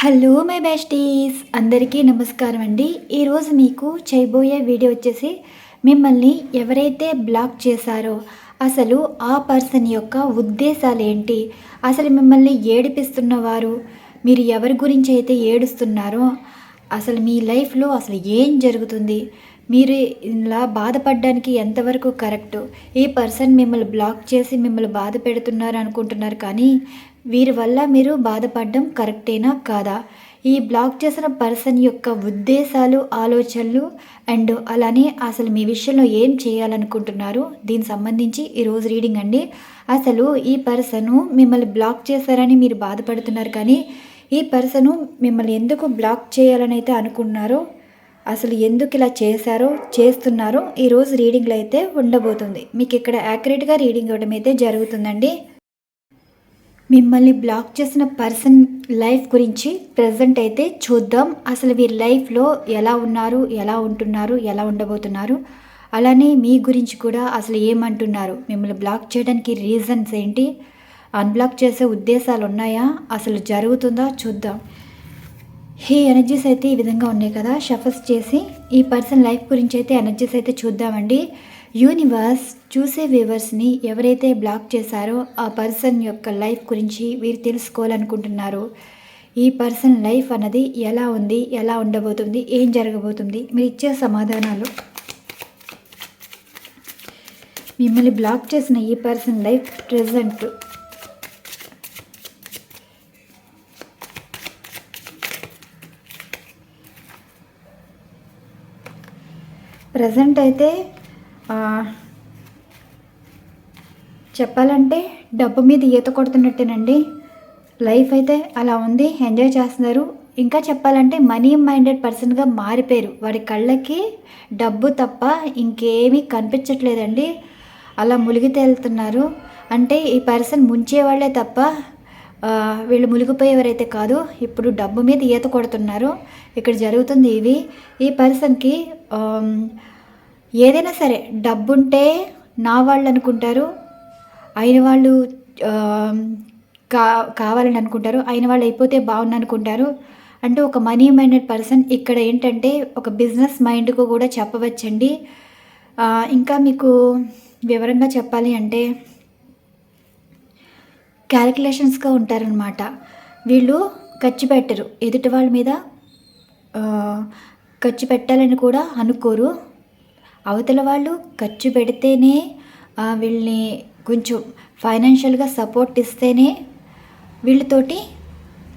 Hello my besties. అందరికీ నమస్కారం అండి. ఈరోజు మీకు చేయబోయే వీడియో వచ్చేసి మిమ్మల్ని ఎవరైతే బ్లాక్ చేశారో అసలు ఆ పర్సన్ యొక్క ఉద్దేశాలు ఏంటి? అసలు మిమ్మల్ని ఏడిపిస్తున్నవారు మీరు ఎవరి గురించి అయితే ఏడుస్తున్నారో అసలు మీ లైఫ్లో అసలు ఏం జరుగుతుంది? మీరు ఇలా బాధపడడానికి ఎంతవరకు కరెక్ట్? ఈ పర్సన్ మిమ్మల్ని బ్లాక్ చేసి మిమ్మల్ని బాధ పెడుతున్నారు అనుకుంటున్నారు కానీ వీరి వల్ల మీరు బాధపడడం కరెక్టేనా కాదా? ఈ బ్లాక్ చేసిన పర్సన్ యొక్క ఉద్దేశాలు ఆలోచనలు అండ్ అలానే అసలు మీ విషయంలో ఏం చేయాలనుకుంటున్నారు? దీనికి సంబంధించి ఈరోజు రీడింగ్ అండి. అసలు ఈ పర్సను మిమ్మల్ని బ్లాక్ చేశారని మీరు బాధపడుతున్నారు కానీ ఈ పర్సను మిమ్మల్ని ఎందుకు బ్లాక్ చేయాలని అయితే అనుకున్నారో అసలు ఎందుకు ఇలా చేశారో చేస్తున్నారో ఈరోజు రీడింగ్లో అయితే ఉండబోతుంది. మీకు ఇక్కడ యాక్యురేట్గా రీడింగ్ ఇవ్వడం అయితే జరుగుతుందండి. మిమ్మల్ని బ్లాక్ చేసిన పర్సన్ లైఫ్ గురించి ప్రజెంట్ అయితే చూద్దాం. అసలు వీరి లైఫ్లో ఎలా ఉన్నారు ఎలా ఉంటున్నారు ఎలా ఉండబోతున్నారు? అలానే మీ గురించి కూడా అసలు ఏమంటున్నారు? మిమ్మల్ని బ్లాక్ చేయడానికి రీజన్స్ ఏంటి? అన్బ్లాక్ చేసే ఉద్దేశాలు ఉన్నాయా? అసలు జరుగుతుందా? చూద్దాం. ఈ ఎనర్జీస్ అయితే ఈ విధంగా ఉన్నాయి కదా. షఫల్స్ చేసి ఈ పర్సన్ లైఫ్ గురించి అయితే ఎనర్జీస్ అయితే చూద్దామండి. యూనివర్స్ చూసే వ్యూవర్స్ని ఎవరైతే బ్లాక్ చేశారో ఆ పర్సన్ యొక్క లైఫ్ గురించి వీరు తెలుసుకోవాలనుకుంటున్నారు. ఈ పర్సన్ లైఫ్ అన్నది ఎలా ఉంది ఎలా ఉండబోతుంది ఏం జరగబోతుంది మీరు ఇచ్చే సమాధానాలు? మిమ్మల్ని బ్లాక్ చేసిన ఈ పర్సన్ లైఫ్ ప్రజెంట్. ప్రజెంట్ అయితే చెప్పాలంటే డబ్బు మీద ఈత కొడుతున్నట్టేనండి. లైఫ్ అయితే అలా ఉంది ఎంజాయ్ చేస్తున్నారు. ఇంకా చెప్పాలంటే మనీ మైండెడ్ పర్సన్గా మారిపోయారు. వాడి కళ్ళకి డబ్బు తప్ప ఇంకేమీ కనిపించట్లేదండి. అలా మునిగి తేలుతున్నారు. అంటే ఈ పర్సన్ ముంచేవాళ్ళే తప్ప వీళ్ళు మునిగిపోయేవారైతే కాదు. ఇప్పుడు డబ్బు మీద ఈత కొడుతున్నారు. ఇక్కడ జరుగుతుంది ఇవి. ఈ పర్సన్కి ఏదైనా సరే డబ్బుంటే నా వాళ్ళు అనుకుంటారు అయిన వాళ్ళు కా కావాలని అనుకుంటారు అయిన వాళ్ళు అయిపోతే బాగుంది అనుకుంటారు అంటే ఒక మనీ మైండెడ్ పర్సన్ ఇక్కడ ఏంటంటే ఒక బిజినెస్ మైండ్కు కూడా చెప్పవచ్చండి. ఇంకా మీకు వివరంగా చెప్పాలి అంటే క్యాలిక్యులేషన్స్గా ఉంటారనమాట వీళ్ళు ఖర్చు పెట్టరు. ఎదుటి వాళ్ళ మీద ఖర్చు పెట్టాలని కూడా అనుకోరు. అవతల వాళ్ళు ఖర్చు పెడితేనే వీళ్ళని కొంచెం ఫైనాన్షియల్గా సపోర్ట్ ఇస్తేనే వీళ్ళతోటి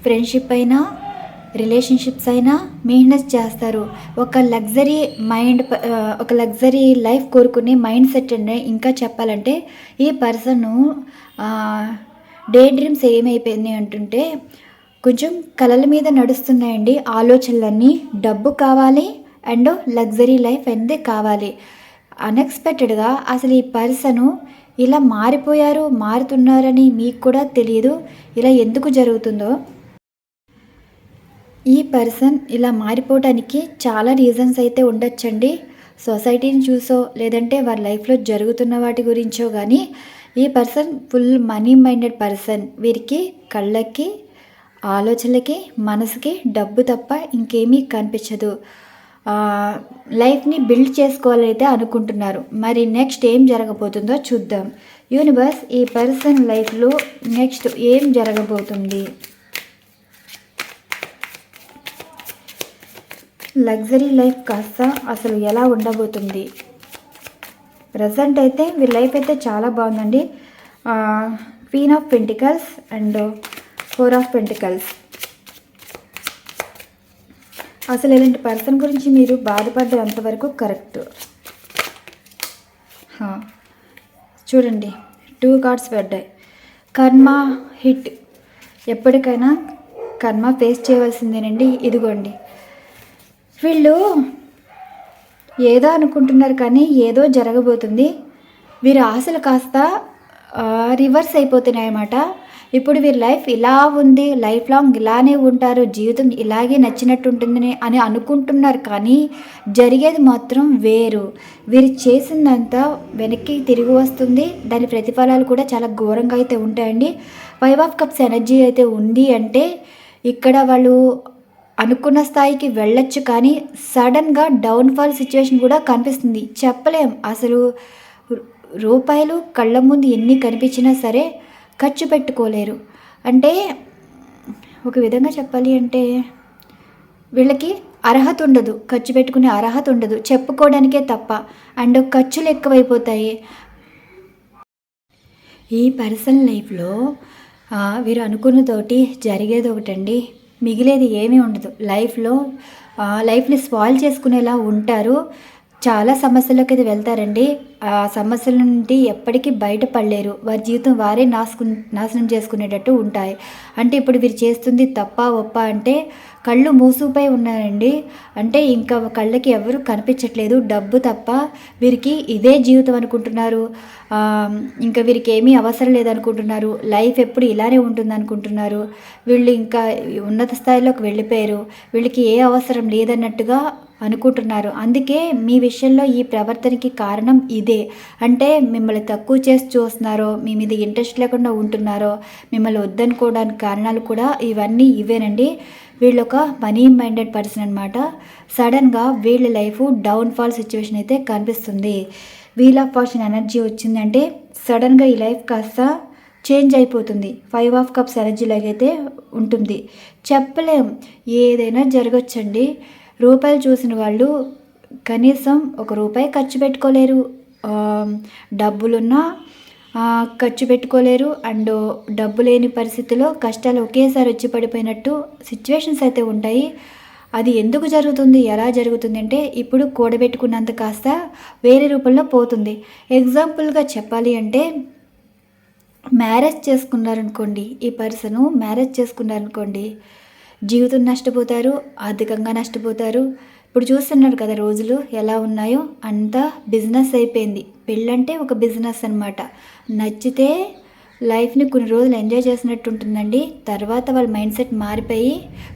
ఫ్రెండ్షిప్ అయినా రిలేషన్షిప్స్ అయినా మెయింటెన్స్ చేస్తారు. ఒక లగ్జరీ మైండ్ ఒక లగ్జరీ లైఫ్ కోరుకునే మైండ్ సెట్ అండి ఇంకా చెప్పాలంటే ఈ పర్సన్ డే డ్రీమ్స్ ఏమైపోయింది అంటుంటే కొంచెం కలల మీద నడుస్తున్నాయండి ఆలోచనలన్నీ. డబ్బు కావాలి అండ్ లగ్జరీ లైఫ్ అనేది కావాలి? అన్ఎక్స్పెక్టెడ్గా అసలు ఈ పర్సను ఇలా మారిపోయారు మారుతున్నారని మీకు కూడా తెలియదు. ఇలా ఎందుకు జరుగుతుందో? ఈ పర్సన్ ఇలా మారిపోవటానికి చాలా రీజన్స్ అయితే ఉండొచ్చండి. సొసైటీని చూసో లేదంటే వారి లైఫ్లో జరుగుతున్న వాటి గురించో కానీ ఈ person full money minded person. వీరికి కళ్ళకి ఆలోచనలకి మనసుకి డబ్బు తప్ప ఇంకేమీ కనిపించదు. లైఫ్ని బిల్డ్ చేసుకోవాలైతే అనుకుంటున్నారు. మరి నెక్స్ట్ ఏం జరగబోతుందో చూద్దాం. యూనివర్స్ ఈ పర్సన్ లైఫ్లో నెక్స్ట్ ఏం జరగబోతుంది? లగ్జరీ లైఫ్ కాస్త అసలు ఎలా ఉండబోతుంది? ప్రజెంట్ అయితే వీళ్ళ లైఫ్ అయితే చాలా బాగుందండి. Queen of pentacles and four of pentacles. అసలు ఇలాంటి పర్సన్ గురించి మీరు బాధపడ్డ కరెక్ట్. చూడండి టూ కార్డ్స్ పడ్డాయి. కర్మ హిట్. ఎప్పటికైనా కర్మ ఫేస్ చేయవలసిందేనండి ఇదిగోండి. వీళ్ళు ఏదో అనుకుంటున్నారు కానీ ఏదో జరగబోతుంది. వీరి ఆశలు కాస్త రివర్స్ అయిపోతున్నాయి అన్నమాట ఇప్పుడు వీరి లైఫ్ ఇలా ఉంది లైఫ్ లాంగ్ ఇలానే ఉంటారు జీవితం ఇలాగే నచ్చినట్టు ఉంటుందని అని అనుకుంటున్నారు. కానీ జరిగేది మాత్రం వేరు. వీరు చేసిందంతా వెనక్కి తిరిగి వస్తుంది. దాని ప్రతిఫలాలు కూడా చాలా ఘోరంగా అయితే ఉంటాయండి. ఫైవ్ ఆఫ్ కప్స్ ఎనర్జీ అయితే ఉంది అంటే ఇక్కడ వాళ్ళు అనుకున్న స్థాయికి వెళ్ళొచ్చు కానీ సడన్గా డౌన్ఫాల్ సిచ్యువేషన్ కూడా కనిపిస్తుంది. చెప్పలేం. అసలు రూపాయలు కళ్ళ ముందు ఎన్ని కనిపించినా సరే ఖర్చు పెట్టుకోలేరు. అంటే ఒక విధంగా చెప్పాలి అంటే వీళ్ళకి అర్హత ఉండదు. ఖర్చు పెట్టుకునే అర్హత ఉండదు. చెప్పుకోవడానికే తప్ప. అండ్ ఖర్చులు ఎక్కువైపోతాయి. ఈ పర్సనల్ లైఫ్లో వీరు అనుకున్నతోటి జరిగేది ఒకటండి. మిగిలేది ఏమీ ఉండదు. లైఫ్లో లైఫ్ని స్పాయిల్ చేసుకునేలా ఉంటారు. చాలా సమస్యలకు అయితే వెళ్తారండి. ఆ సమస్యల నుండి ఎప్పటికీ బయటపడలేరు. వారి జీవితం వారే నాశకు నాశనం చేసుకునేటట్టు ఉంటాయి. అంటే ఇప్పుడు వీరు చేస్తుంది తప్ప ఒప్ప అంటే కళ్ళు మూసుకుపోయి ఉన్నారండి అంటే ఇంకా కళ్ళకి ఎవరు కనిపించట్లేదు. డబ్బు తప్ప వీరికి ఇదే జీవితం అనుకుంటున్నారు. ఇంకా వీరికి ఏమీ అవసరం లేదనుకుంటున్నారు. లైఫ్ ఎప్పుడు ఇలానే ఉంటుంది అనుకుంటున్నారు వీళ్ళు ఇంకా ఉన్నత స్థాయిలోకి వెళ్ళిపోయారు. వీళ్ళకి ఏ అవసరం లేదన్నట్టుగా అనుకుంటున్నారు. అందుకే మీ విషయంలో ఈ ప్రవర్తనకి కారణం ఇదే. అంటే మిమ్మల్ని తక్కువ చేసి చూస్తున్నారో మీ మీద ఇంట్రెస్ట్ లేకుండా ఉంటున్నారో మిమ్మల్ని వద్దనుకోవడానికి కారణాలు కూడా ఇవన్నీ ఇవేనండి. వీళ్ళు ఒక మనీ మైండెడ్ పర్సన్ అనమాట సడన్గా వీళ్ళ లైఫ్ డౌన్ఫాల్ సిచ్యువేషన్ అయితే కనిపిస్తుంది. వీల్ ఆఫ్ ఫార్చ్యూన్ ఎనర్జీ వచ్చిందంటే సడన్గా ఈ లైఫ్ కాస్త చేంజ్ అయిపోతుంది. ఫైవ్ ఆఫ్ కప్స్ ఎనర్జీ అయితే ఉంటుంది. చెప్పలేం ఏదైనా జరగచ్చండి. రూపాయలు చూసిన వాళ్ళు కనీసం ఒక రూపాయి ఖర్చు పెట్టుకోలేరు. డబ్బులున్నా ఖర్చు పెట్టుకోలేరు. అండ్ డబ్బు లేని పరిస్థితిలో కష్టాలు ఒకేసారి వచ్చి పడిపోయినట్టు సిచ్యువేషన్స్ అయితే ఉంటాయి. అది ఎందుకు జరుగుతుంది? ఎలా జరుగుతుంది? అంటే ఇప్పుడు కూడబెట్టుకున్నంత కాస్త వేరే రూపంలో పోతుంది. ఎగ్జాంపుల్గా చెప్పాలి అంటే మ్యారేజ్ చేసుకున్నారనుకోండి ఈ పర్సను మ్యారేజ్ చేసుకున్నారనుకోండి జీవితం నష్టపోతారు ఆర్థికంగా నష్టపోతారు. ఇప్పుడు చూస్తున్నారు కదా రోజులు ఎలా ఉన్నాయో అంతా బిజినెస్ అయిపోయింది. పెళ్ళంటే ఒక బిజినెస్ అనమాట నచ్చితే లైఫ్ని కొన్ని రోజులు ఎంజాయ్ చేసినట్టు ఉంటుందండి తర్వాత వాళ్ళ మైండ్ సెట్ మారిపోయి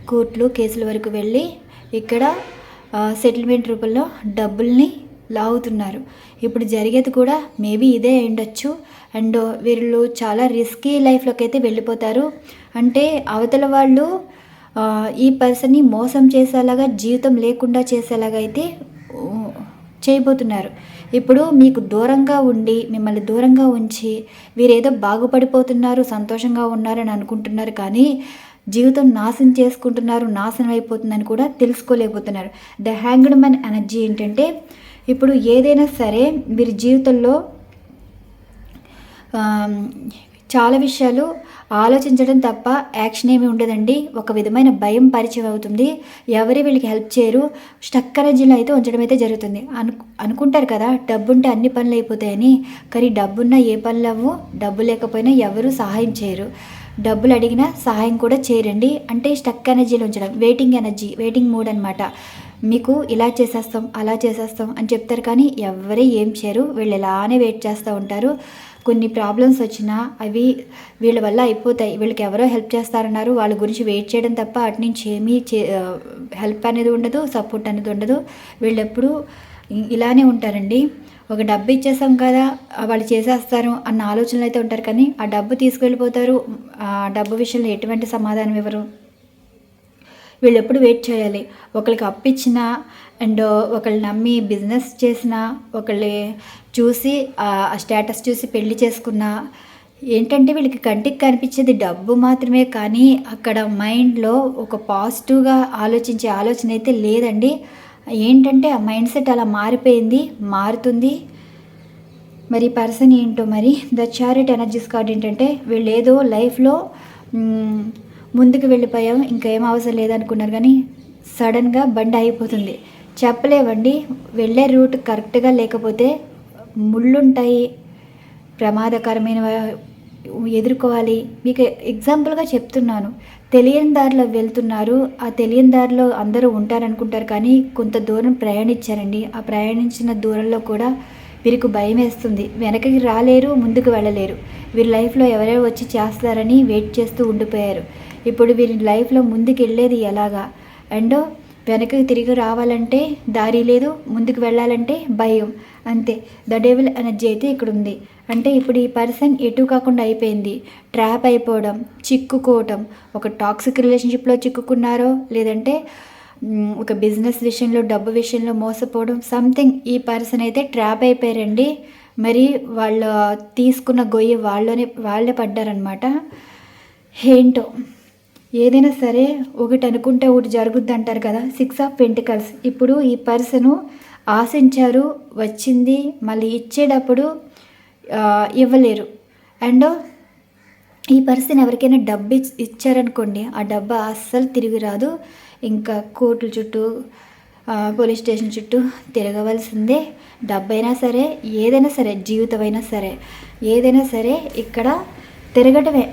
కోర్టులు కేసుల వరకు వెళ్ళి ఇక్కడ సెటిల్మెంట్ రూపంలో డబ్బుల్ని లాగుతున్నారు. ఇప్పుడు జరిగేది కూడా మేబీ ఇదే ఉండొచ్చు అండ్ వీళ్ళు చాలా రిస్కీ లైఫ్లోకి అయితే వెళ్ళిపోతారు. అంటే అవతల వాళ్ళు ఈ పర్సన్ని మోసం చేసేలాగా జీవితం లేకుండా చేసేలాగా అయితే చేయబోతున్నారు. ఇప్పుడు మీకు దూరంగా ఉండి మిమ్మల్ని దూరంగా ఉంచి వీరేదో బాగుపడిపోతున్నారు సంతోషంగా ఉన్నారని అనుకుంటున్నారు కానీ జీవితం నాశనం చేసుకుంటున్నారు నాశనం అయిపోతుందని కూడా తెలుసుకోలేకపోతున్నారు. ద హ్యాంగ్డ్ మ్యాన్ ఎనర్జీ ఏంటంటే ఇప్పుడు ఏదైనా సరే వీరి జీవితంలో చాలా విషయాలు ఆలోచించడం తప్ప యాక్షన్ ఏమి ఉండదండి. ఒక విధమైన భయం పరిచయం అవుతుంది. ఎవరి వీళ్ళకి హెల్ప్ చేయరు. స్టక్ ఎనర్జీలో అయితే ఉంచడం అయితే జరుగుతుంది. అను అనుకుంటారు కదా డబ్బుంటే అన్ని పనులు అయిపోతాయని. కానీ డబ్బున్నా ఏ పనులు అవ్వు? డబ్బు లేకపోయినా ఎవరు సహాయం చేయరు. డబ్బులు అడిగినా సహాయం కూడా చేయరండి. అంటే స్టక్ ఎనర్జీలో ఉంచడం వెయిటింగ్ ఎనర్జీ వెయిటింగ్ మూడ్ అనమాట మీకు ఇలా చేసేస్తాం అలా చేసేస్తాం అని చెప్తారు కానీ ఎవరే ఏం చేయరు. వీళ్ళు ఇలానే వెయిట్ చేస్తూ ఉంటారు. కొన్ని ప్రాబ్లమ్స్ వచ్చినా అవి వీళ్ళ వల్ల అయిపోతాయి. వీళ్ళకి ఎవరో హెల్ప్ చేస్తారన్నారు. వాళ్ళ గురించి వెయిట్ చేయడం తప్ప అటు నుంచి ఏమీ చే హెల్ప్ అనేది ఉండదు సపోర్ట్ అనేది ఉండదు. వీళ్ళు ఎప్పుడు ఇలానే ఉంటారండి. ఒక డబ్బు ఇచ్చేసాం కదా వాళ్ళు చేసేస్తారు అన్న ఆలోచనలు అయితే ఉంటారు కానీ ఆ డబ్బు తీసుకెళ్ళిపోతారు. ఆ డబ్బు విషయంలో ఎటువంటి సమాధానం ఇవ్వరు. వీళ్ళు ఎప్పుడు వెయిట్ చేయాలి. ఒకరికి అప్పిచ్చినా అండ్ ఒకళ్ళు నమ్మి బిజినెస్ చేసినా ఒకళ్ళు చూసి ఆ స్టేటస్ చూసి పెళ్ళి చేసుకున్న ఏంటంటే వీళ్ళకి కంటికి కనిపించేది డబ్బు మాత్రమే కానీ అక్కడ మైండ్లో ఒక పాజిటివ్గా ఆలోచించే ఆలోచన అయితే లేదండి. ఏంటంటే ఆ మైండ్ సెట్ అలా మారిపోయింది మారుతుంది. మరి పర్సన్ ఏంటో మరి ద చారిట్ ఎనర్జీస్ కార్డ్ ఏంటంటే వీళ్ళు ఏదో లైఫ్లో ముందుకు వెళ్ళిపోయాం ఇంకా ఏం అవసరం లేదనుకున్నారు కానీ సడన్గా బండి అయిపోతుంది చెప్పలేవండి. వెళ్ళే రూట్ కరెక్ట్గా లేకపోతే ముళ్ళుంటాయి. ప్రమాదకరమైన ఎదుర్కోవాలి. మీకు ఎగ్జాంపుల్గా చెప్తున్నాను. తెలియని దారిలో వెళ్తున్నారు. ఆ తెలియని దారిలో అందరూ ఉంటారనుకుంటారు కానీ కొంత దూరం ప్రయాణించారండి. ఆ ప్రయాణించిన దూరంలో కూడా వీరికి భయం వేస్తుంది. వెనకకి రాలేరు ముందుకు వెళ్ళలేరు. వీరి లైఫ్లో ఎవరెవరు వచ్చి చేస్తారని వెయిట్ చేస్తూ ఉండిపోయారు. ఇప్పుడు వీరి లైఫ్లో ముందుకు వెళ్ళేది ఎలాగా? అండ్ వెనక్కి తిరిగి రావాలంటే దారి లేదు ముందుకు వెళ్ళాలంటే భయం. అంతే. ద డెవిల్ ఎనర్జీ అయితే ఇక్కడ ఉంది అంటే ఇప్పుడు ఈ పర్సన్ ఎటు కాకుండా అయిపోయింది. ట్రాప్ అయిపోవడం చిక్కుకోవటం. ఒక టాక్సిక్ రిలేషన్షిప్లో చిక్కుకున్నారో లేదంటే ఒక బిజినెస్ విషయంలో డబ్బు విషయంలో మోసపోవడం సంథింగ్ ఈ పర్సన్ అయితే ట్రాప్ అయిపోయారండి. మరి వాళ్ళ తీసుకున్న గొయ్యి వాళ్ళనే వాళ్ళే పడ్డారనమాట ఏంటో? ఏదైనా సరే ఒకటి అనుకుంటే ఒకటి జరుగుద్ది అంటారు కదా. సిక్స్ ఆఫ్ పెంటికల్స్ ఇప్పుడు ఈ పర్సను ఆశించారు వచ్చింది మళ్ళీ ఇచ్చేటప్పుడు ఇవ్వలేరు. అండ్ ఈ పర్సన్ ఎవరికైనా డబ్బు ఇచ్చారనుకోండి ఆ డబ్బు అస్సలు తిరిగి రాదు. ఇంకా కోర్టుల చుట్టూ పోలీస్ స్టేషన్ చుట్టూ తిరగవలసిందే. డబ్బైనా సరే ఏదైనా సరే జీవితం అయినా సరే ఏదైనా సరే ఇక్కడ తిరగటమే.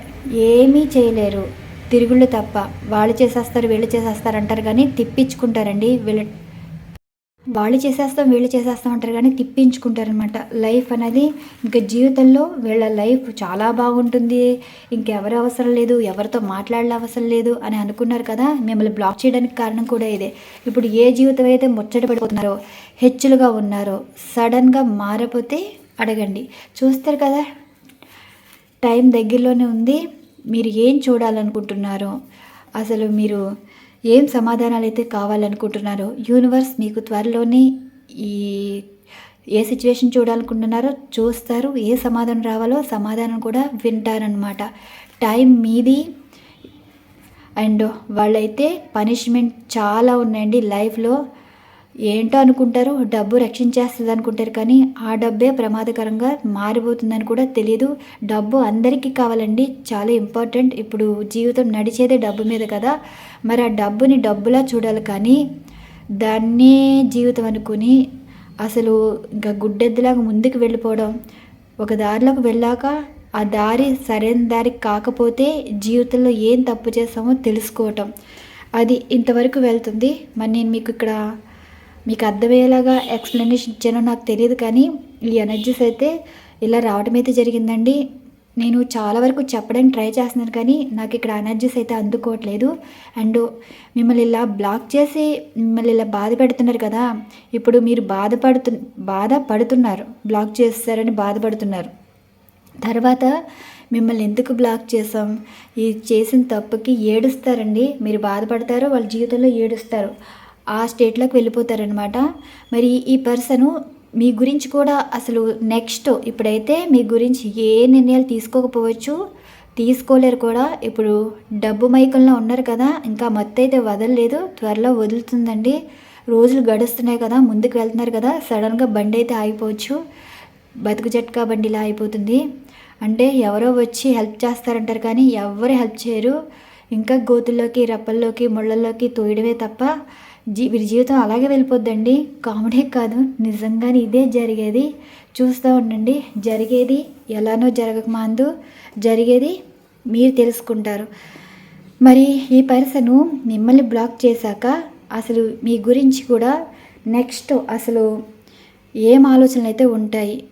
ఏమీ చేయలేరు. తిరుగుళ్ళు తప్ప. వాళ్ళు చేసేస్తారు వీళ్ళు చేసేస్తారు అంటారు కానీ తిప్పించుకుంటారండి. వీళ్ళ వాళ్ళు చేసేస్తాం వీళ్ళు చేసేస్తాం అంటారు కానీ తిప్పించుకుంటారనమాట లైఫ్ అనేది ఇంకా జీవితంలో వీళ్ళ లైఫ్ చాలా బాగుంటుంది. ఇంకెవరు అవసరం లేదు ఎవరితో మాట్లాడాల అవసరం లేదు అని అనుకున్నారు కదా మిమ్మల్ని బ్లాక్ చేయడానికి కారణం కూడా ఇదే. ఇప్పుడు ఏ జీవితం అయితే ముచ్చట పడిపోతున్నారో హెచ్చులుగా ఉన్నారో సడన్గా మారపోతే అడగండి. చూస్తారు కదా టైం దగ్గరలోనే ఉంది. మీరు ఏం చూడాలనుకుంటున్నారో అసలు మీరు ఏం సమాధానాలు అయితే కావాలనుకుంటున్నారో యూనివర్స్ మీకు త్వరలోనే ఈ ఏ సిచ్యువేషన్ చూడాలనుకుంటున్నారో చూస్తారు ఏ సమాధానం రావాలో సమాధానం కూడా వింటారనమాట టైం మీది. అండ్ వాళ్ళైతే పనిష్మెంట్ చాలా ఉన్నాయండి లైఫ్లో. ఏంటో అనుకుంటారు డబ్బు రక్షించేస్తుంది అనుకుంటారు కానీ ఆ డబ్బే ప్రమాదకరంగా మారిపోతుందని కూడా తెలియదు డబ్బు అందరికీ కావాలండి చాలా ఇంపార్టెంట్. ఇప్పుడు జీవితం నడిచేదే డబ్బు మీద కదా. మరి ఆ డబ్బుని డబ్బులా చూడాలి కానీ దాన్నే జీవితం అనుకుని అసలు ఇంకా గుడ్డెద్దులాగా ముందుకు వెళ్ళిపోవడం ఒక దారిలోకి వెళ్ళాక ఆ దారి సరైన దారి కాకపోతే జీవితంలో ఏం తప్పు చేస్తామో తెలుసుకోవటం. అది ఇంతవరకు వెళ్తుంది. మరి నేను మీకు ఇక్కడ మీకు అర్థమయ్యేలాగా ఎక్స్ప్లెనేషన్ ఇచ్చానో నాకు తెలియదు కానీ ఈ ఎనర్జీస్ అయితే ఇలా రావడం అయితే జరిగిందండి. నేను చాలా వరకు చెప్పడానికి ట్రై చేస్తున్నాను కానీ నాకు ఇక్కడ ఎనర్జీస్ అయితే అందుకోవట్లేదు. అండ్ మిమ్మల్ని ఇలా బ్లాక్ చేసి మిమ్మల్ని ఇలా బాధ పెడుతున్నారు కదా ఇప్పుడు మీరు బాధపడుతు బాధ పడుతున్నారు బ్లాక్ చేస్తారని బాధపడుతున్నారు. తర్వాత మిమ్మల్ని ఎందుకు బ్లాక్ చేసాం ఈ చేసిన తప్పుకి ఏడుస్తారండి. మీరు బాధపడతారు వాళ్ళ జీవితంలో ఏడుస్తారు. ఆ స్టేట్లోకి వెళ్ళిపోతారనమాట మరి ఈ పర్సను మీ గురించి కూడా అసలు నెక్స్ట్ ఇప్పుడైతే మీ గురించి ఏ నిర్ణయాలు తీసుకోకపోవచ్చు తీసుకోలేరు కూడా. ఇప్పుడు డబ్బు మైకంలో ఉన్నారు కదా ఇంకా మత్తు అయితే వదలలేదు త్వరలో వదులుతుందండి. రోజులు గడుస్తున్నాయి కదా ముందుకు వెళ్తున్నారు కదా సడన్గా బండి అయితే ఆగిపోవచ్చు. బతుకు జట్కా బండిలా అయిపోతుంది. అంటే ఎవరో వచ్చి హెల్ప్ చేస్తారంటారు కానీ ఎవరు హెల్ప్ చేయరు. ఇంకా గోతుల్లోకి రప్పల్లోకి ముళ్ళల్లోకి తోయడమే తప్ప జీ వీరి జీవితం అలాగే వెళ్ళిపోద్దండి. కామెడీ కాదు నిజంగానే ఇదే జరిగేది. చూస్తూ ఉండండి. జరిగేది ఎలానో జరగకమాందు జరిగేది మీరు తెలుసుకుంటారు. మరి ఈ పర్సను మిమ్మల్ని బ్లాక్ చేశాక అసలు మీ గురించి కూడా నెక్స్ట్ అసలు ఏం ఆలోచనలు అయితే ఉంటాయి?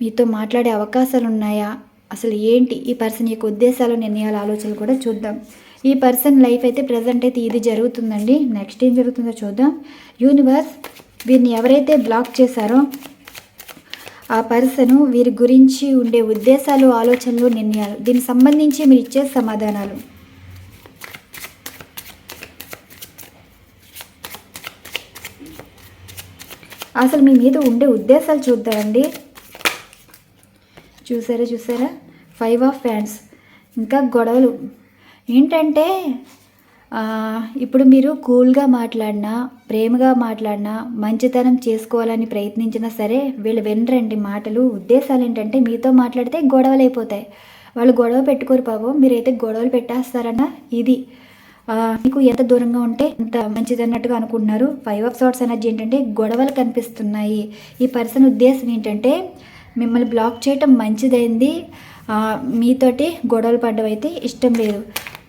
మీతో మాట్లాడే అవకాశాలు ఉన్నాయా అసలు ఏంటి ఈ పర్సన్ యొక్క ఉద్దేశాలు నిర్ణయాల ఆలోచనలు కూడా చూద్దాం. ఈ పర్సన్ లైఫ్ అయితే ప్రజెంట్ అయితే ఇది జరుగుతుందండి. నెక్స్ట్ ఏం జరుగుతుందో చూద్దాం. యూనివర్స్ వీరిని ఎవరైతే బ్లాక్ చేశారో ఆ పర్సను వీరి గురించి ఉండే ఉద్దేశాలు ఆలోచనలు నిర్ణయాలు దీనికి సంబంధించి మీరు ఇచ్చే సమాధానాలు. అసలు మీ మీద ఉండే ఉద్దేశాలు చూద్దామండి. చూసారా చూసారా? ఫైవ్ ఆఫ్ ఫ్యాన్స్ ఇంకా గొడవలు. ఏంటంటే ఇప్పుడు మీరు కూల్గా మాట్లాడినా ప్రేమగా మాట్లాడినా మంచితనం చేసుకోవాలని ప్రయత్నించినా సరే వీళ్ళు వినరండి మాటలు. ఉద్దేశాలు ఏంటంటే మీతో మాట్లాడితే గొడవలు అయిపోతాయి వాళ్ళు గొడవ పెట్టుకోరు పాపం. మీరైతే గొడవలు పెట్టేస్తారన్న ఇది. మీకు ఎంత దూరంగా ఉంటే అంత మంచిది అన్నట్టుగా అనుకుంటున్నారు. ఫైవ్ ఆఫ్ సార్ట్స్ ఎనర్జీ ఏంటంటే గొడవలు కనిపిస్తున్నాయి. ఈ పర్సన్ ఉద్దేశం ఏంటంటే మిమ్మల్ని బ్లాక్ చేయటం మంచిదైంది. మీతోటి గొడవలు పడ్డం అయితే ఇష్టం లేదు.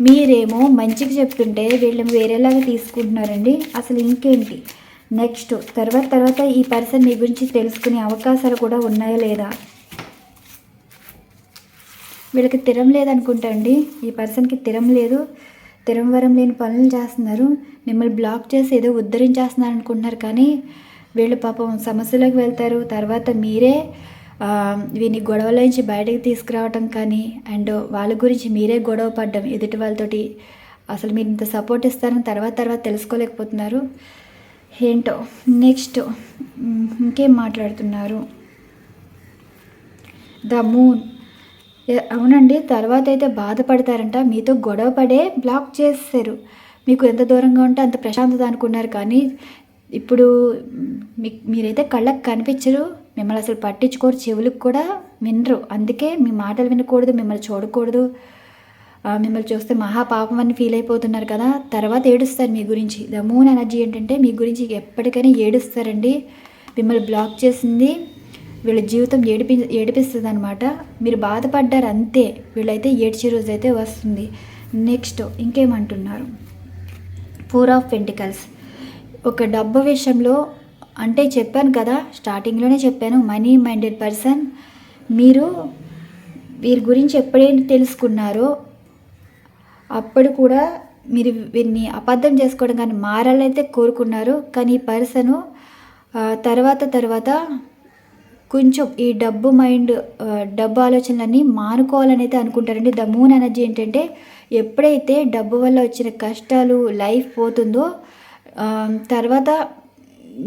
మీరేమో మంచిగా చెప్తుంటే వీళ్ళు వేరేలాగా తీసుకుంటున్నారండి. అసలు ఇంకేంటి? నెక్స్ట్ తర్వాత తర్వాత ఈ పర్సన్ మీ గురించి తెలుసుకునే అవకాశాలు కూడా ఉన్నాయా లేదా? వీళ్ళకి తిరం లేదనుకుంటా అండి. ఈ పర్సన్కి తిరం లేదు. తిరంవరం లేని పనులు చేస్తున్నారు. మిమ్మల్ని బ్లాక్ చేసి ఏదో ఉద్ధరించేస్తున్నారు అనుకుంటున్నారు కానీ వీళ్ళు పాపం సమస్యలోకి వెళ్తారు. తర్వాత మీరే వీని గొడవల నుంచి బయటకు తీసుకురావటం కానీ అండ్ వాళ్ళ గురించి మీరే గొడవ పడ్డం ఎదుటి వాళ్ళతోటి అసలు మీరు ఇంత సపోర్ట్ ఇస్తారని తర్వాత తర్వాత తెలుసుకోలేకపోతున్నారు. ఏంటో నెక్స్ట్ ఇంకేం మాట్లాడుతున్నారు? The moon. అవునండి తర్వాత అయితే బాధపడతారంట మీతో గొడవ పడే బ్లాక్ చేస్తారు మీకు ఎంత దూరంగా ఉంటే అంత ప్రశాంతత అనుకున్నారు కానీ ఇప్పుడు మీరైతే కళ్ళకు కనిపించరు మిమ్మల్ని అసలు పట్టించుకోరు చెవులకు కూడా వినరు. అందుకే మీ మాటలు వినకూడదు మిమ్మల్ని చూడకూడదు. మిమ్మల్ని చూస్తే మహాపాపం అని ఫీల్ అయిపోతున్నారు కదా. తర్వాత ఏడుస్తారు మీ గురించి. ద మూన్ ఎనర్జీ ఏంటంటే మీ గురించి ఎప్పటికైనా ఏడుస్తారండి. మిమ్మల్ని బ్లాక్ చేసింది వీళ్ళ జీవితం ఏడిపి ఏడిపిస్తుంది అనమాట మీరు బాధపడ్డారు అంతే. వీళ్ళైతే ఏడ్చే రోజు అయితే వస్తుంది. నెక్స్ట్ ఇంకేమంటున్నారు? ఫోర్ ఆఫ్ పెంటికల్స్ ఒక డబ్బు విషయంలో అంటే చెప్పాను కదా స్టార్టింగ్లోనే చెప్పాను మనీ మైండెడ్ పర్సన్. మీరు వీరి గురించి ఎప్పుడైతే తెలుసుకున్నారో అప్పుడు కూడా మీరు వీరిని అబద్ధం చేసుకోవడం కానీ మారాలైతే కోరుకున్నారు. కానీ ఈ పర్సను తర్వాత తర్వాత కొంచెం ఈ డబ్బు మైండ్ డబ్బు ఆలోచనలన్నీ మానుకోవాలని అయితే అనుకుంటారండి. ద మూన్ ఎనర్జీ ఏంటంటే ఎప్పుడైతే డబ్బు వల్ల వచ్చిన కష్టాలు లైఫ్ పోతుందో తర్వాత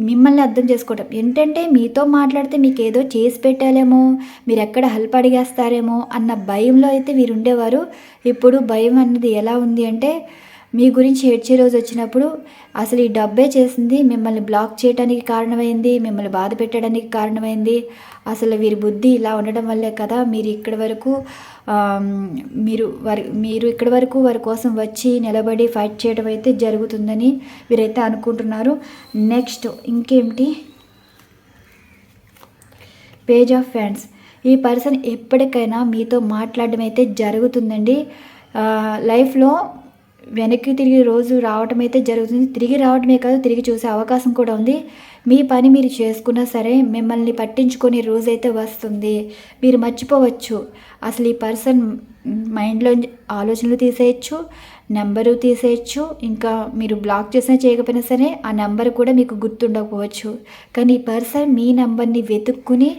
మిమ్మల్ని అర్థం చేసుకోవటం. ఏంటంటే మీతో మాట్లాడితే మీకు ఏదో చేసి పెట్టాలేమో మీరు ఎక్కడ హెల్ప్ అడిగేస్తారేమో అన్న భయంలో అయితే వీరు ఉండేవారు ఇప్పుడు భయం అన్నది ఎలా ఉంది అంటే మీ గురించి ఏడ్చే రోజు వచ్చినప్పుడు అసలు ఈ డబ్బే చేసింది మిమ్మల్ని బ్లాక్ చేయడానికి కారణమైంది మిమ్మల్ని బాధ పెట్టడానికి కారణమైంది అసలు వీరి బుద్ధి ఇలా ఉండడం వల్లే కదా మీరు ఇక్కడి వరకు మీరు వారి మీరు ఇక్కడి వరకు వారి కోసం వచ్చి నిలబడి ఫైట్ చేయడం అయితే జరుగుతుందని వీరైతే అనుకుంటున్నారు. నెక్స్ట్ ఇంకేమిటి? పేజ్ ఆఫ్ ఫ్యాన్స్ ఈ పర్సన్ ఎప్పటికైనా మీతో మాట్లాడడం అయితే జరుగుతుందండి. లైఫ్లో వెనక్కి తిరిగి రోజు రావటం అయితే జరుగుతుంది. తిరిగి రావడమే కాదు తిరిగి చూసే అవకాశం కూడా ఉంది. మీ పని మీరు చేసుకున్నా సరే మిమ్మల్ని పట్టించుకునే రోజైతే వస్తుంది. మీరు మర్చిపోవచ్చు. అసలు ఈ పర్సన్ మైండ్లో ఆలోచనలు తీసేయచ్చు నెంబరు తీసేయచ్చు ఇంకా మీరు బ్లాక్ చేసినా చేయకపోయినా సరే ఆ నెంబర్ కూడా మీకు గుర్తుండకపోవచ్చు. కానీ ఈ పర్సన్ మీ నెంబర్ని వెతుక్కుని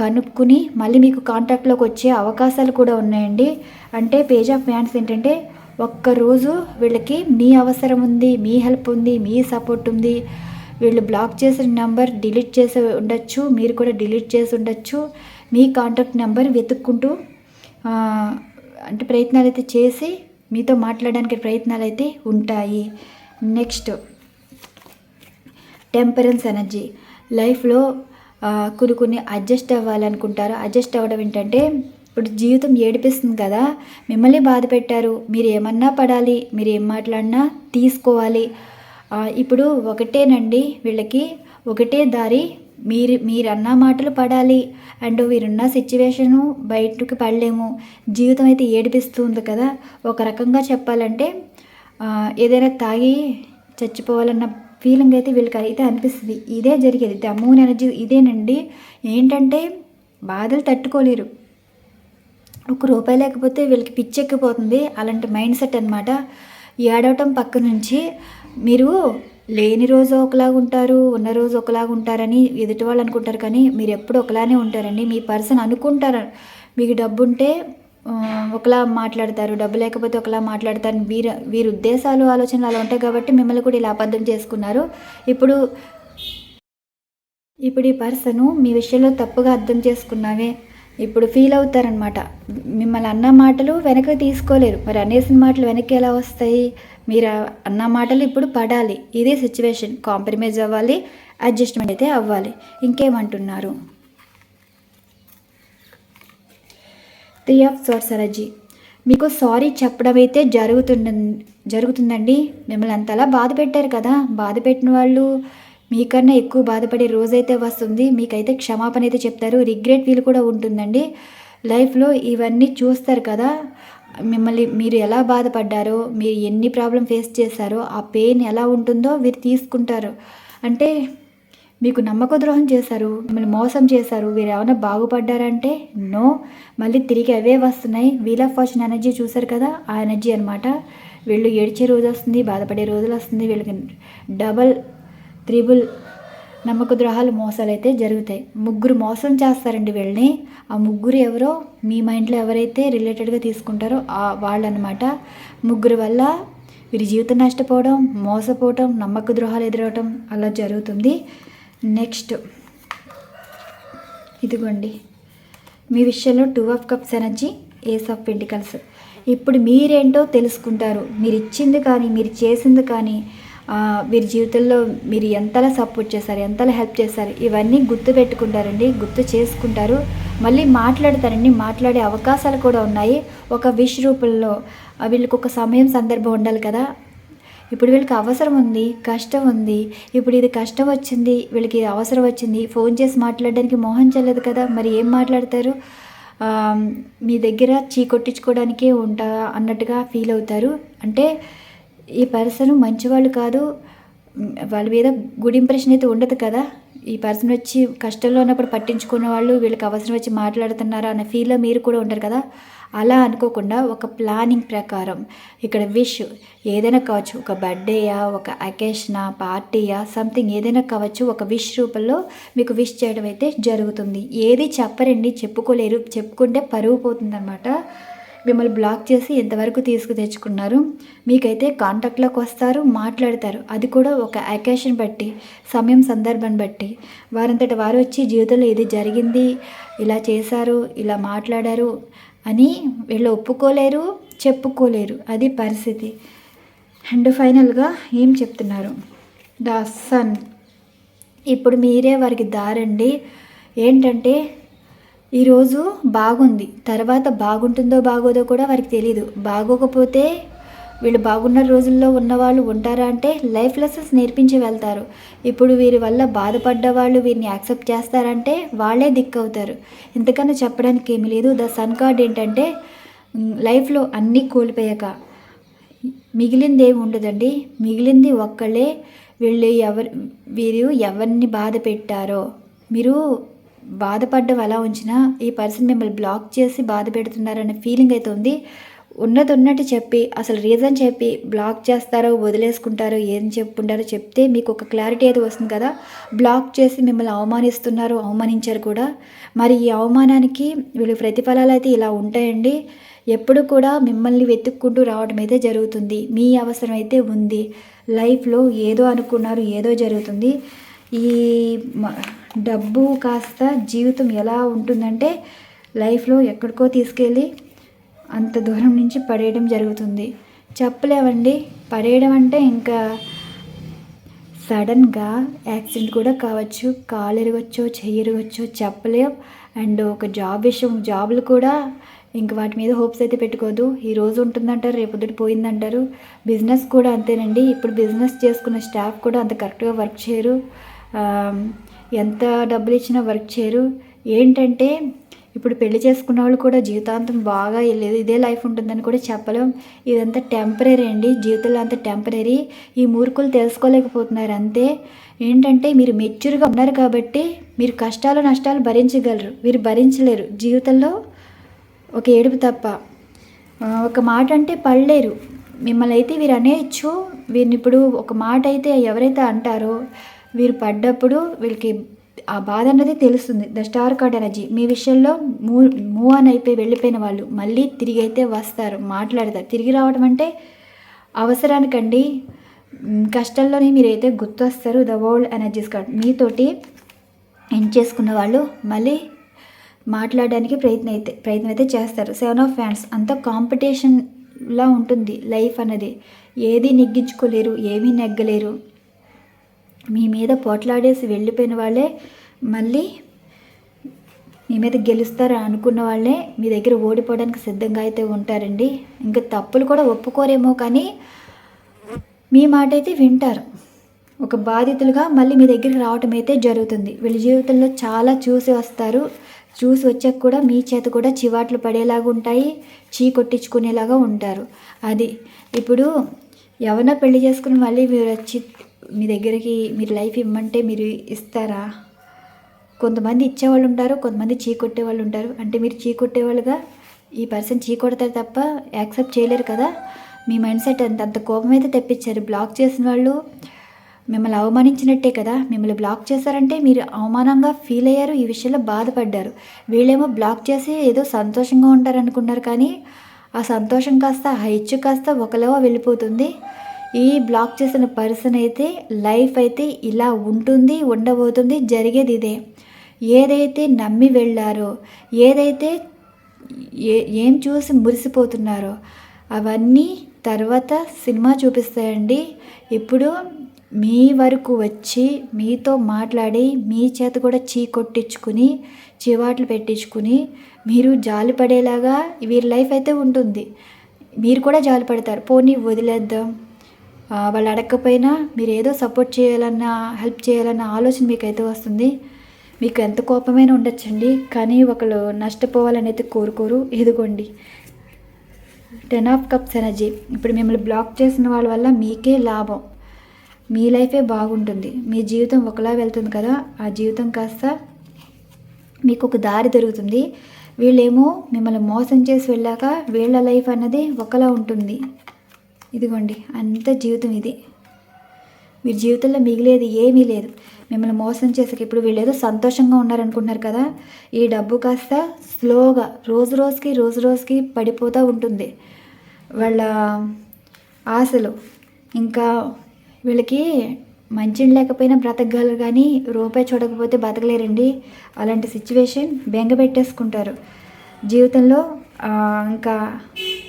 కనుక్కుని మళ్ళీ మీకు కాంటాక్ట్లోకి వచ్చే అవకాశాలు కూడా ఉన్నాయండి. అంటే పేజ్ ఆఫ్ ఫ్యాన్స్ ఏంటంటే ఒక్కరోజు వీళ్ళకి మీ అవసరం ఉంది మీ హెల్ప్ ఉంది మీ సపోర్ట్ ఉంది. వీళ్ళు బ్లాక్ చేసిన నెంబర్ డిలీట్ చేసి ఉండొచ్చు మీరు కూడా డిలీట్ చేసి ఉండొచ్చు. మీ కాంటాక్ట్ నెంబర్ వెతుక్కుంటూ అంటే ప్రయత్నాలు అయితే చేసి మీతో మాట్లాడడానికి ప్రయత్నాలు అయితే ఉంటాయి నెక్స్ట్ టెంపరెన్స్ ఎనర్జీ లైఫ్లో కొన్ని కొన్ని అడ్జస్ట్ అవ్వాలనుకుంటారు. అడ్జస్ట్ అవ్వడం ఏంటంటే ఇప్పుడు జీవితం ఏడిపిస్తుంది కదా మిమ్మల్ని బాధ పెట్టారు. మీరు ఏమన్నా పడాలి మీరు ఏం మాట్లాడినా తీసుకోవాలి. ఇప్పుడు ఒకటేనండి వీళ్ళకి ఒకటే దారి మీరు మీరన్న మాటలు పడాలి. అండ్ వీరున్న సిచ్యువేషను బయటకు పడలేము. జీవితం అయితే ఏడిపిస్తుంది కదా. ఒక రకంగా చెప్పాలంటే ఏదైనా తాగి చచ్చిపోవాలన్న ఫీలింగ్ అయితే వీళ్ళకి అయితే అనిపిస్తుంది. ఇదే జరిగేది. ద మూన్ ఎనర్జీ ఇదేనండి. ఏంటంటే బాధలు తట్టుకోలేరు. ఒక రూపాయి లేకపోతే వీళ్ళకి పిచ్చెక్కిపోతుంది అలాంటి మైండ్ సెట్ అనమాట ఏడవటం పక్క నుంచి మీరు లేని రోజు ఒకలాగా ఉంటారు ఉన్న రోజు ఒకలాగా ఉంటారని ఎదుటి వాళ్ళు అనుకుంటారు కానీ మీరు ఎప్పుడు ఒకలానే ఉంటారండి. మీ పర్సన్ అనుకుంటారు. మీకు డబ్బు ఉంటే ఒకలా మాట్లాడతారు డబ్బు లేకపోతే ఒకలా మాట్లాడతారు వీరు వీరి ఉద్దేశాలు ఆలోచనలు అలా ఉంటాయి కాబట్టి మిమ్మల్ని కూడా ఇలా అబద్ధం చేసుకున్నారు. ఇప్పుడు ఇప్పుడు ఈ పర్సను మీ విషయంలో తప్పుగా అర్థం చేసుకున్నావే. ఇప్పుడు ఫీల్ అవుతారనమాట మిమ్మల్ని అన్న మాటలు వెనక్కి తీసుకోలేరు. మరి అనేసిన మాటలు వెనక్కి ఎలా వస్తాయి? మీరు అన్న మాటలు ఇప్పుడు పడాలి. ఇదే సిచ్యువేషన్ కాంప్రమైజ్ అవ్వాలి. అడ్జస్ట్మెంట్ అయితే అవ్వాలి. ఇంకేమంటున్నారు? త్రీ ఆఫ్ సోర్స్ ఎనర్జీ మీకు సారీ చెప్పడం అయితే జరుగుతుండ జరుగుతుందండి. మిమ్మల్ని అంతలా బాధ పెట్టారు కదా. బాధ పెట్టిన వాళ్ళు మీకన్నా ఎక్కువ బాధపడే రోజైతే వస్తుంది. మీకైతే క్షమాపణ అయితే చెప్తారు. రిగ్రెట్ ఫీల్ కూడా ఉంటుందండి. లైఫ్లో ఇవన్నీ చూస్తారు కదా. మిమ్మల్ని మీరు ఎలా బాధపడ్డారో మీరు ఎన్ని ప్రాబ్లం ఫేస్ చేశారో ఆ పెయిన్ ఎలా ఉంటుందో వీరు తీసుకుంటారు. అంటే మీకు నమ్మక ద్రోహం చేశారు మిమ్మల్ని మోసం చేశారు వీరు ఏమైనా బాగుపడ్డారంటే నో మళ్ళీ తిరిగి అవే వస్తున్నాయి. వీల్ ఆఫ్ ఫార్చ్యూన్ ఎనర్జీ చూసారు కదా ఆ ఎనర్జీ అనమాట వీళ్ళు ఏడ్చే రోజు వస్తుంది బాధపడే రోజులు వస్తుంది వీళ్ళకి డబల్ త్రిబుల్ నమ్మక ద్రోహాలు మోసాలు అయితే జరుగుతాయి. ముగ్గురు మోసం చేస్తారండి వీళ్ళని. ఆ ముగ్గురు ఎవరో మీ మైండ్లో ఎవరైతే రిలేటెడ్గా తీసుకుంటారో ఆ వాళ్ళనమాట. ముగ్గురు వల్ల వీరి జీవితం నష్టపోవడం మోసపోవటం నమ్మక ద్రోహాలు ఎదురవడం అలా జరుగుతుంది. నెక్స్ట్ ఇదిగోండి. మీ విషయంలో two of cups energy ace of pentacles. ఇప్పుడు మీరేంటో తెలుసుకుంటారు. మీరు ఇచ్చింది కానీ మీరు చేసింది కానీ వీరి జీవితంలో మీరు ఎంతలా సపోర్ట్ చేశారు ఎంతలా హెల్ప్ చేశారు ఇవన్నీ గుర్తు పెట్టుకుంటారండి గుర్తు చేసుకుంటారు. మళ్ళీ మాట్లాడతారండి మాట్లాడే అవకాశాలు కూడా ఉన్నాయి. ఒక విష్ రూపంలో వీళ్ళకి ఒక సమయం సందర్భం ఉండాలి కదా. ఇప్పుడు వీళ్ళకి అవసరం ఉంది కష్టం ఉంది. ఇప్పుడు ఇది కష్టం వచ్చింది వీళ్ళకి అవసరం వచ్చింది. ఫోన్ చేసి మాట్లాడడానికి మోహం చెల్లదు కదా మరి ఏం మాట్లాడతారు? మీ దగ్గర చీ కొట్టించుకోవడానికే ఉంటా అన్నట్టుగా ఫీల్ అవుతారు. అంటే ఈ పర్సన్ మంచివాళ్ళు కాదు. వాళ్ళ మీద గుడ్ ఇంప్రెషన్ అయితే ఉండదు కదా. ఈ పర్సన్ వచ్చి కష్టంలో ఉన్నప్పుడు పట్టించుకున్న వాళ్ళు వీళ్ళకి అవసరం వచ్చి మాట్లాడుతున్నారా అనే ఫీల్లో మీరు కూడా ఉంటారు కదా. అలా అనుకోకుండా ఒక ప్లానింగ్ ప్రకారం ఇక్కడ విష్ ఏదైనా కావచ్చు ఒక బర్త్డేయా ఒక అకేషనా పార్టీయా సంథింగ్ ఏదైనా కావచ్చు ఒక విష్ రూపంలో మీకు విష్ చేయడం అయితే జరుగుతుంది. ఏది చెప్పరండి చెప్పుకోలేరు చెప్పుకుంటే పరుగు పోతుందన్నమాట. మిమ్మల్ని బ్లాక్ చేసి ఎంతవరకు తీసుకు తెచ్చుకున్నారు మీకైతే కాంటాక్ట్లోకి వస్తారు మాట్లాడతారు. అది కూడా ఒక అకేషన్ బట్టి సమయం సందర్భాన్ని బట్టి. వారంతట వారు వచ్చి జీవితంలో ఇది జరిగింది ఇలా చేశారు ఇలా మాట్లాడారు అని వీళ్ళు ఒప్పుకోలేరు చెప్పుకోలేరు. అది పరిస్థితి. అండ్ ఫైనల్గా ఏం చెప్తున్నారు? The sun. ఇప్పుడు మీరే వారికి దారండి. ఏంటంటే ఈరోజు బాగుంది. తర్వాత బాగుంటుందో బాగోదో కూడా వారికి తెలియదు బాగోకపోతే వీళ్ళు బాగున్న రోజుల్లో ఉన్నవాళ్ళు ఉంటారా అంటే లైఫ్ లెసన్స్ నేర్పించి వెళ్తారు. ఇప్పుడు వీరి వల్ల బాధపడ్డ వాళ్ళు వీరిని యాక్సెప్ట్ చేస్తారంటే వాళ్ళే దిక్కవుతారు. ఇంతకన్నా చెప్పడానికి ఏమీ లేదు. ద సన్ కార్డ్ ఏంటంటే లైఫ్లో అన్నీ కోల్పోయాక మిగిలింది ఏమి ఉండదండి. మిగిలింది ఒక్కళ్ళే. వీళ్ళు ఎవరు వీరు ఎవరిని బాధ పెట్టారో మీరు బాధపడ్డం అలా ఉంచినా ఈ పర్సన్ మిమ్మల్ని బ్లాక్ చేసి బాధ పెడుతున్నారనే ఫీలింగ్ అయితే ఉంది. ఉన్నది ఉన్నట్టు చెప్పి అసలు రీజన్ చెప్పి బ్లాక్ చేస్తారో వదిలేసుకుంటారో ఏం చెప్పుకుంటారో చెప్తే మీకు ఒక క్లారిటీ అయితే వస్తుంది కదా. బ్లాక్ చేసి మిమ్మల్ని అవమానిస్తున్నారు అవమానించారు కూడా. మరి ఈ అవమానానికి వీళ్ళు ప్రతిఫలాలు అయితే ఇలా ఉంటాయండి. ఎప్పుడు కూడా మిమ్మల్ని వెతుక్కుంటూ రావడం అయితే జరుగుతుంది. మీ అవసరం అయితే ఉంది. లైఫ్లో ఏదో అనుకున్నారు ఏదో జరుగుతుంది. ఈ మ- డబ్బు కాస్త జీవితం ఎలా ఉంటుందంటే లైఫ్లో ఎక్కడికో తీసుకెళ్ళి అంత దూరం నుంచి పడేయడం జరుగుతుంది. చెప్పలేవండి. పడేయడం అంటే ఇంకా సడన్గా యాక్సిడెంట్ కూడా కావచ్చు. కాలు ఎరగొచ్చో చెయ్యి ఎరగొచ్చో చెప్పలేం. అండ్ ఒక జాబ్ విషయం జాబులు కూడా ఇంక వాటి మీద హోప్స్ అయితే పెట్టుకోదు. ఈ రోజు ఉంటుందంటారు రేపొద్దుటి పోయిందంటారు. బిజినెస్ కూడా అంతేనండి. ఇప్పుడు బిజినెస్ చేసుకున్న స్టాఫ్ కూడా అంత కరెక్ట్గా వర్క్ చేయరు. ఎంత డబ్బులు ఇచ్చినా వర్క్ చేయరు. ఏంటంటే ఇప్పుడు పెళ్ళి చేసుకున్న వాళ్ళు కూడా జీవితాంతం బాగా వెళ్ళేది ఇదే లైఫ్ ఉంటుందని కూడా చెప్పలేం. ఇదంతా టెంపరీ అండి. జీవితంలో అంతా టెంపరీ ఈ మూర్ఖులు తెలుసుకోలేకపోతున్నారు అంతే. ఏంటంటే మీరు మెచ్యూర్గా ఉన్నారు కాబట్టి మీరు కష్టాలు నష్టాలు భరించగలరు. వీరు భరించలేరు. జీవితంలో ఒక ఏడుపు తప్ప. ఒక మాట అంటే పడలేరు. మిమ్మల్ని అయితే వీరు అనేయచ్చు వీరిని ఇప్పుడు ఒక మాట అయితే ఎవరైతే అంటారో వీరు పడ్డప్పుడు వీళ్ళకి ఆ బాధ అన్నది తెలుస్తుంది. The star card energy. మీ విషయంలో మూ మూవ్ ఆన్ అయిపోయి వెళ్ళిపోయిన వాళ్ళు మళ్ళీ తిరిగి అయితే వస్తారు మాట్లాడతారు. తిరిగి రావడం అంటే అవసరానికండి. మ్, కష్టంలోనే మీరైతే గుర్తొస్తారు ద వరల్డ్ ఎనర్జీస్ కార్డ్ మీతోటి ఎండ్ చేసుకున్న వాళ్ళు మళ్ళీ మాట్లాడడానికి ప్రయత్నం అయితే ప్రయత్నం అయితే చేస్తారు. సెవెన్ ఆఫ్ ఫ్యాన్స్ అంత కాంపిటీషన్లా ఉంటుంది లైఫ్ అన్నది. ఏది నెగ్గించుకోలేరు ఏమీ నెగ్గలేరు. మీ మీద పోట్లాడేసి వెళ్ళిపోయిన వాళ్ళే మళ్ళీ మీ మీద గెలుస్తారని అనుకున్న వాళ్ళే మీ దగ్గర ఓడిపోవడానికి సిద్ధంగా అయితే ఉంటారండి. ఇంకా తప్పులు కూడా ఒప్పుకోరేమో కానీ మీ మాట అయితే వింటారు. ఒక బాధితులుగా మళ్ళీ మీ దగ్గరికి రావటం అయితే జరుగుతుంది. వీళ్ళ జీవితంలో చాలా చూసి వస్తారు. చూసి వచ్చాక కూడా మీ చేత కూడా చివాట్లు పడేలాగా ఉంటాయి చీ కొట్టించుకునేలాగా ఉంటారు. అది ఇప్పుడు ఎవరినో పెళ్ళి చేసుకుని మళ్ళీ మీరు వచ్చి మీ దగ్గరికి మీరు లైఫ్ ఇవ్వమంటే మీరు ఇస్తారా? కొంతమంది ఇచ్చేవాళ్ళు ఉంటారు కొంతమంది చీ కొట్టేవాళ్ళు ఉంటారు. అంటే మీరు చీ కొట్టేవాళ్ళుగా ఈ పర్సన్ చీ కొడతారు తప్ప యాక్సెప్ట్ చేయలేరు కదా. మీ మైండ్ సెట్ అంత అంత కోపం అయితే తెప్పించారు. బ్లాక్ చేసిన వాళ్ళు మిమ్మల్ని అవమానించినట్టే కదా. మిమ్మల్ని బ్లాక్ చేశారంటే మీరు అవమానంగా ఫీల్ అయ్యారు ఈ విషయంలో బాధపడ్డారు. వీళ్ళేమో బ్లాక్ చేసి ఏదో సంతోషంగా ఉంటారు అనుకున్నారు కానీ ఆ సంతోషం కాస్త ఆ హెచ్చు కాస్త ఒకలో వెళ్ళిపోతుంది. ఈ బ్లాక్ చేసిన పర్సన్ అయితే లైఫ్ అయితే ఇలా ఉంటుంది ఉండబోతుంది జరిగేది ఇదే. ఏదైతే నమ్మి వెళ్ళారో ఏదైతే ఏ ఏం చూసి మురిసిపోతున్నారో అవన్నీ తర్వాత సినిమా చూపిస్తాయండి. ఇప్పుడు మీ వరకు వచ్చి మీతో మాట్లాడి మీ చేత కూడా చీ కొట్టించుకుని చివాట్లు పెట్టించుకుని మీరు జాలి పడేలాగా వీరి లైఫ్ అయితే ఉంటుంది. మీరు కూడా జాలి పడతారు. పోనీ వదిలేద్దాం. వాళ్ళు అడగకపోయినా మీరు ఏదో సపోర్ట్ చేయాలన్న హెల్ప్ చేయాలన్న ఆలోచన మీకైతే వస్తుంది. మీకు ఎంత కోపమైనా ఉండొచ్చండి కానీ ఒకళ్ళు నష్టపోవాలని అయితే కోరుకోరు. ఇదిగోండి. Ten of cups energy. ఇప్పుడు మిమ్మల్ని బ్లాక్ చేసిన వాళ్ళ వల్ల మీకే లాభం. మీ లైఫే బాగుంటుంది. మీ జీవితం ఒకలా వెళ్తుంది కదా. ఆ జీవితం కాస్త మీకు ఒక దారి దొరుకుతుంది. వీళ్ళేమో మిమ్మల్ని మోసం చేసి వెళ్ళాక వీళ్ళ లైఫ్ అన్నది ఒకలా ఉంటుంది. ఇదిగోండి అంత జీవితం ఇది. వీరి జీవితంలో మిగిలేది ఏమీ లేదు. మిమ్మల్ని మోసం చేసాక ఇప్పుడు వీళ్ళు ఏదో సంతోషంగా ఉన్నారనుకుంటున్నారు కదా. ఈ డబ్బు కాస్త స్లోగా రోజు రోజుకి రోజు రోజుకి పడిపోతూ ఉంటుంది. వాళ్ళ ఆశలు ఇంకా వీళ్ళకి మంచిని లేకపోయినా బ్రతకగలరు కానీ రూపాయి చూడకపోతే బతకలేరండి అలాంటి సిచ్యువేషన్ బెంగ పెట్టేసుకుంటారు. జీవితంలో ఇంకా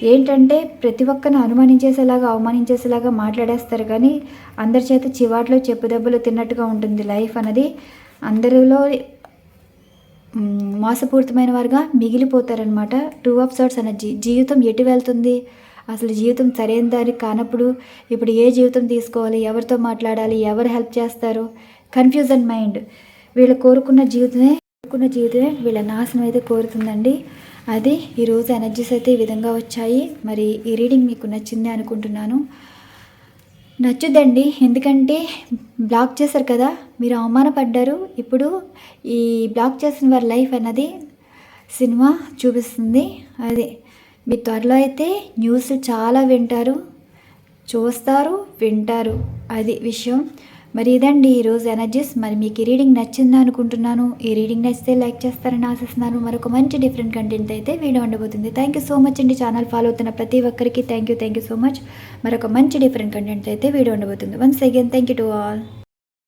ఏంటంటే ప్రతి ఒక్కరిని అనుమానించేసేలాగా అవమానించేసేలాగా మాట్లాడేస్తారు కానీ అందరి చేత చివాట్లో చెప్పు దెబ్బలు తిన్నట్టుగా ఉంటుంది లైఫ్ అన్నది అందరిలో మోసపూరితమైన వారుగా మిగిలిపోతారనమాట టూ ఆఫ్ సార్ట్స్ ఎనర్జీ జీవితం ఎటు వెళ్తుంది? అసలు జీవితం సరైన దారి కానప్పుడు ఇప్పుడు ఏ జీవితం తీసుకోవాలి? ఎవరితో మాట్లాడాలి? ఎవరు హెల్ప్ చేస్తారు? Confusion mind. వీళ్ళు కోరుకున్న జీవితమే కోరుకున్న జీవితమే వీళ్ళ నాశనం అయితే కోరుతుందండి. అది ఈరోజు ఎనర్జీస్ అయితే ఈ విధంగా వచ్చాయి. మరి ఈ రీడింగ్ మీకు నచ్చింది అనుకుంటున్నాను. నచ్చుద్దండి. ఎందుకంటే బ్లాక్ చేశారు కదా మీరు అవమానపడ్డారు. ఇప్పుడు ఈ బ్లాక్ చేసిన వారి లైఫ్ అన్నది సినిమా చూపిస్తుంది. అది మీ త్వరలో అయితే న్యూస్ చాలా వింటారు. చూస్తారు వింటారు. అది విషయం. మరి ఇదండి ఈరోజు ఎనర్జీస్. మరి మీకు ఈ రీడింగ్ నచ్చిందా అనుకుంటున్నాను. ఈ రీడింగ్ నచ్చితే లైక్ చేస్తారని ఆశిస్తున్నాను. మరొక మంచి డిఫరెంట్ కంటెంట్ అయితే వీడియో ఉండబోతుంది. థ్యాంక్ యూ సో మచ్ అండి. ఛానల్ ఫాలో అవుతున్న ప్రతి ఒక్కరికి thank you thank you so much మరొక మంచి డిఫరెంట్ కంటెంట్ అయితే వీడియో ఉండబోతుంది. Once again thank you to all